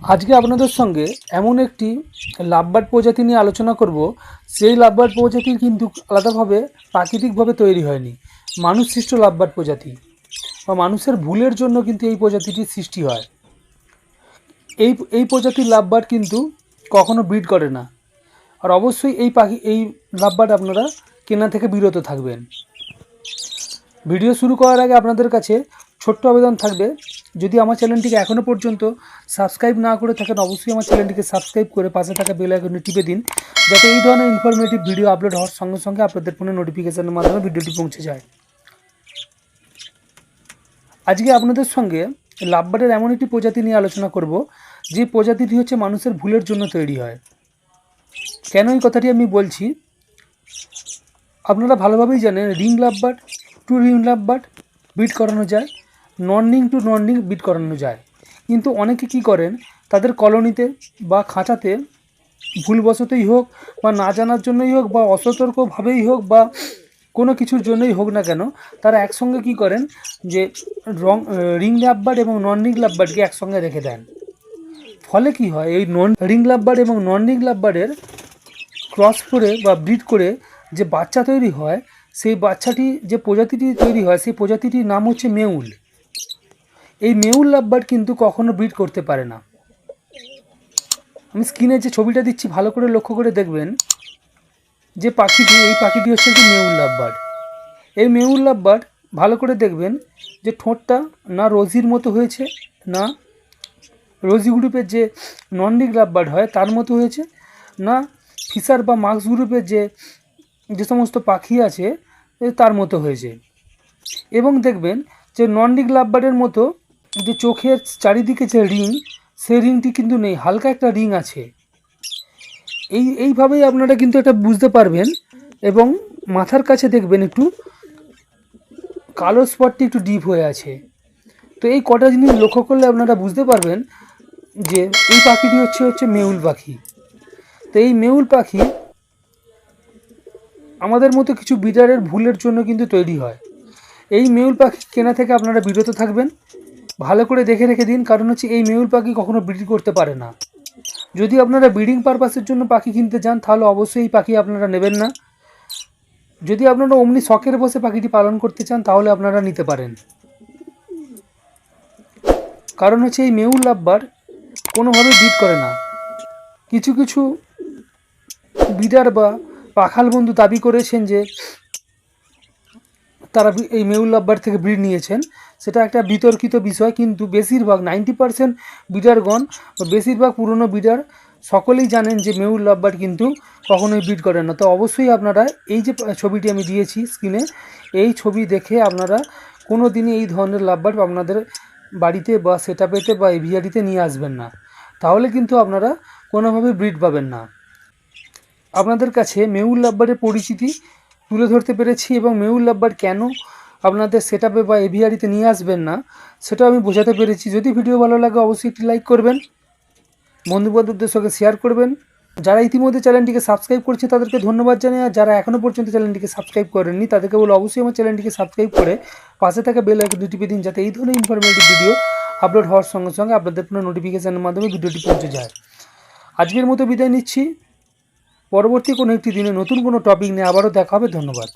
আজকে আপনাদের সঙ্গে এমন একটি লাভবার্ড প্রজাতি নিয়ে আলোচনা করব। সেই লাভবার্ড প্রজাতি কিন্তু আলাদাভাবে প্রাকৃতিকভাবে তৈরি হয়নি। মানুষ সৃষ্ট লাভবার্ড প্রজাতি বা মানুষের ভুলের জন্য কিন্তু এই প্রজাতিটির সৃষ্টি হয়। এই এই প্রজাতির লাভবার্ড কিন্তু কখনো ব্রিড করে না। আর অবশ্যই এই পাখি, এই লাভবার্ড আপনারা কেনা থেকে বিরত থাকবেন। ভিডিও শুরু করার আগে আপনাদের কাছে ছোট্ট আবেদন থাকবে। যদি আমার চ্যানেলটিকে এখনও পর্যন্ত সাবস্ক্রাইব না করে থাকেন, অবশ্যই আমার চ্যানেলটিকে সাবস্ক্রাইব করে পাশে থাকা বেল আইকনে টিপে দিন, যাতে এই ধরনের ইনফরমেটিভ ভিডিও আপলোড হওয়ার সঙ্গে সঙ্গে আপনাদের ফোনে নোটিফিকেশনের মাধ্যমে ভিডিওটি পৌঁছে যায়। আজকে আপনাদের সঙ্গে লাভবার্ডের এমন একটি প্রজাতি নিয়ে আলোচনা করব, যে প্রজাতিটি হচ্ছে মানুষের ভুলের জন্য তৈরি হয়। কেন এই কথাটি আমি বলছি? আপনারা ভালোভাবেই জানেন, ring lovebird to ring lovebird bit করানো যায়। রিং টু নর্নিং বিট করানো যায়। কিন্তু অনেকে কি করেন? তাদের কলোনিতে বা খাঁচাতে ভুলবশতই হোক বা না জানার জন্যই হোক বা অসতর্কভাবেই হোক বা কোনো কিছুর জন্যই হোক না কেন, তারা একসঙ্গে কি করেন? যে রং রিং লাভবার্ড এবং নন রিং লাভবার্ডকে একসঙ্গে রেখে দেন। ফলে কি হয়? এই নন রিং লাভবার্ড এবং নন রিং লাভবার্ডের ক্রস করে বা ব্রিড করে যে বাচ্চা তৈরি হয়, সেই বাচ্চাটি যে প্রজাতিটি তৈরি হয়, সেই প্রজাতিটির নাম হচ্ছে মেউল। এই মেউল লাভবার্ড কিন্তু কখনো ব্রিড করতে পারে না। আমি স্ক্রিনে যে ছবিটা দিচ্ছি, ভালো করে লক্ষ্য করে দেখবেন যে পাখিটি, এই পাখিটি হচ্ছে একটি মেউল লাভবার্ড এই মেউল লাভবার্ড ভালো করে দেখবেন যে ঠোঁটটা না রোজির মতো হয়েছে, না রোজি গ্রুপের যে নন রিং লাভবার্ড হয় তার মতো হয়েছে, না ফিশার বা মাক্স গ্রুপের যে যে সমস্ত পাখি আছে তার মতো হয়েছে। এবং দেখবেন যে নন রিং লাভবার্ডের মতো যে চোখের চারিদিকে যে রিং সেই রিংটি কিন্তু নেই, হালকা একটা রিং আছে। এই, এইভাবেই আপনারা কিন্তু এটা বুঝতে পারবেন এবং মাথার কাছে দেখবেন একটু কালো স্পটটি একটু ডিপ হয়ে আছে। তো এই কটা জিনিস লক্ষ্য করলে আপনারা বুঝতে পারবেন যে এই পাখিটি হচ্ছে হচ্ছে মেউল পাখি। তো এই মেউল পাখি আমাদের মতো কিছু বিডারের ভুলের জন্য কিন্তু তৈরি হয়। এই মেউল পাখি কেনা থেকে আপনারা বিরত থাকবেন। ভালো করে দেখে রেখে দিন, কারণ হচ্ছে এই মেউল পাখি কখনো ব্রিড করতে পারে না। যদি আপনারা ব্রিডিং পারপাসের জন্য পাখি কিনতে যান, তাহলে অবশ্যই এই পাখি আপনারা নেবেন না। যদি আপনারা অমনি শখের বসে পাখিটি পালন করতে চান, তাহলে আপনারা নিতে পারেন। কারণ হচ্ছে এই মেউল লাভবার কোনোভাবে ব্রিড করে না। কিছু কিছু বিডার বা পাখাল বন্ধু দাবি করেছেন যে, তারা এই মেউল লাভবার থেকে ব্রিড নিয়েছেন। সেটা একটা বিতর্কিত বিষয়, কিন্তু বেশিরভাগ নাইনটি পার্সেন্ট বিডারগণ বেশিরভাগ পুরনো বিডার সকলেই জানেন যে মেউল লাভবার কিন্তু কখনোই ব্রিড করেন না। তো অবশ্যই আপনারা এই যে ছবিটি আমি দিয়েছি স্ক্রিনে এই ছবি দেখে আপনারা কোনো দিনই এই ধরনের লাভবার আপনাদের বাড়িতে বা সেটাপেতে বা এভিয়ারিতে নিয়ে আসবেন না। তাহলে কিন্তু আপনারা কোনোভাবে ব্রিড পাবেন না। আপনাদের কাছে মেউল লাভবারের পরিচিতি তুলে ধরতে পেরেছি এবং মেউল লাভবার কেন আপনাদের সেট বা এভিআরিতে নিয়ে আসবেন না, সেটাও আমি বোঝাতে পেরেছি। যদি ভিডিও ভালো লাগে, অবশ্যই একটি লাইক করবেন, বন্ধুবান্ধবদের সঙ্গে শেয়ার করবেন। যারা ইতিমধ্যে চ্যানেলটিকে সাবস্ক্রাইব করছে, তাদেরকে ধন্যবাদ জানাই। আর যারা এখনও পর্যন্ত চ্যানেলটিকে সাবস্ক্রাইব করেননি, তাদেরকে বলে অবশ্যই আমার চ্যানেলটিকে সাবস্ক্রাইব করে পাশে থাকা বেল আইকনটি টিপে দিন, যাতে এই ধরনের ইনফরমেটিভ ভিডিও আপলোড হওয়ার সঙ্গে সঙ্গে আপনাদের ফোনে নোটিফিকেশানের মাধ্যমে ভিডিওটি পৌঁছে যায়। আজকের মতো বিদায় নিচ্ছি। পরবর্তী কোনো একটি দিনে নতুন কোনো টপিক নিয়ে আবারও দেখা হবে। ধন্যবাদ।